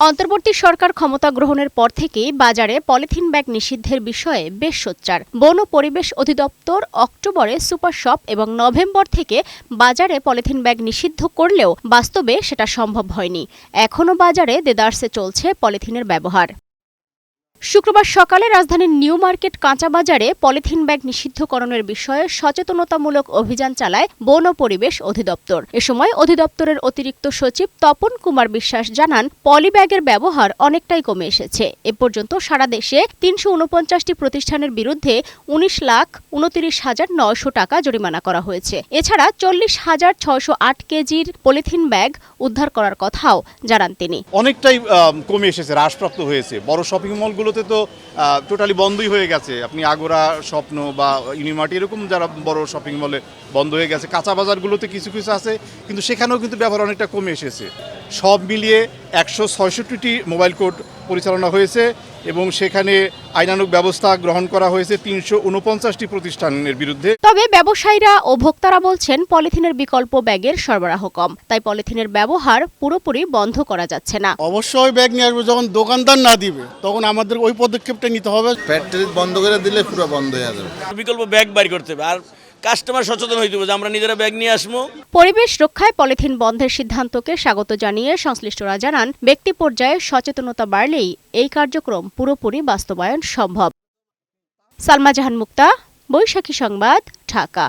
অন্তর্বর্তী সরকার ক্ষমতা গ্রহণের পর থেকেই বাজারে পলিথিন ব্যাগ নিষিদ্ধের বিষয়ে বেশ সোচ্চার। বন পরিবেশ অধিদপ্তর অক্টোবরে সুপার শপ এবং নভেম্বর থেকে বাজারে পলিথিন ব্যাগ নিষিদ্ধ করলেও বাস্তবে সেটা সম্ভব হয়নি। এখনও বাজারে দেদার্সে চলছে পলিথিনের ব্যবহার। শুক্রবার সকালে রাজধানীর নিউ মার্কেট কাঁচা বাজারে পলিথিন ব্যাগ নিষিদ্ধকরণের বিষয়ে সচেতনতামূলক অভিযান চালায় বন পরিবেশ অধিদপ্তর। এ সময় অধিদপ্তরের অতিরিক্ত সচিব তপন কুমার বিশ্বাস জানান, পলি ব্যাগের ব্যবহার অনেকটাই কমে এসেছে। এ পর্যন্ত সারা দেশে তিনশো উনপঞ্চাশটি প্রতিষ্ঠানের বিরুদ্ধে উনিশ লাখ উনতিরিশ হাজার নয়শো টাকা জরিমানা করা হয়েছে। এছাড়া চল্লিশ হাজার ছয়শো আট কেজির পলিথিন ব্যাগ উদ্ধার করার কথাও জানান তিনি। অনেকটাই কমে এসেছে, হ্রাসপ্রাপ্ত হয়েছে। বড় শপিং মলগুলোতে তো টোটালি বন্ধই হয়ে গেছে। আপনি আগোরা স্বপ্ন বা ইউনিমার্টি এরকম যারা বড় শপিং মলে বন্ধ হয়ে গেছে, কাঁচা বাজারগুলোতে কিছু কিছু আছে, কিন্তু সেখানেও কিন্তু ব্যবহার অনেকটা কমে এসেছে। সব মিলিয়ে একশো ছয়ষট্টিটি মোবাইল কোর্ট পরিচালনা হয়েছে। এবং সেখানে আইনানুগ ব্যবস্থা গ্রহণ করা হয়েছে তিনশো উনপঞ্চাশটি প্রতিষ্ঠানের বিরুদ্ধে। তবে ব্যবসায়ীরা ও ভোক্তারা বলছেন পলিথিনের বিকল্প ব্যাগের সরবরাহ কম তাই পলিথিনের ব্যবহার পুরোপুরি বন্ধ করা যাচ্ছে না। অবশ্যই ব্যাগ নিয়ে আসব যখন দোকানদার না দিবে তখন আমাদের ওই পদক্ষেপটা নিতে হবে। ফ্যাক্টরি বন্ধ করে দিলে পুরো বন্ধ হয়ে যাবে। বিকল্প ব্যাগ বাইর করতে হবে আর কাস্টমার সচেতন হইতে হবে যে আমরা নিজেরা ব্যাগ নিয়ে আসব পরিবেশ রক্ষায় পলিথিন বন্ধের সিদ্ধান্তকে স্বাগত জানিয়ে সংশ্লিষ্টরা জানান, ব্যক্তি পর্যায়ে সচেতনতা বাড়লেই এই কার্যক্রম পুরোপুরি বাস্তবায়ন সম্ভব। সালমা জাহান মুক্তা, বৈশাখী সংবাদ, ঢাকা।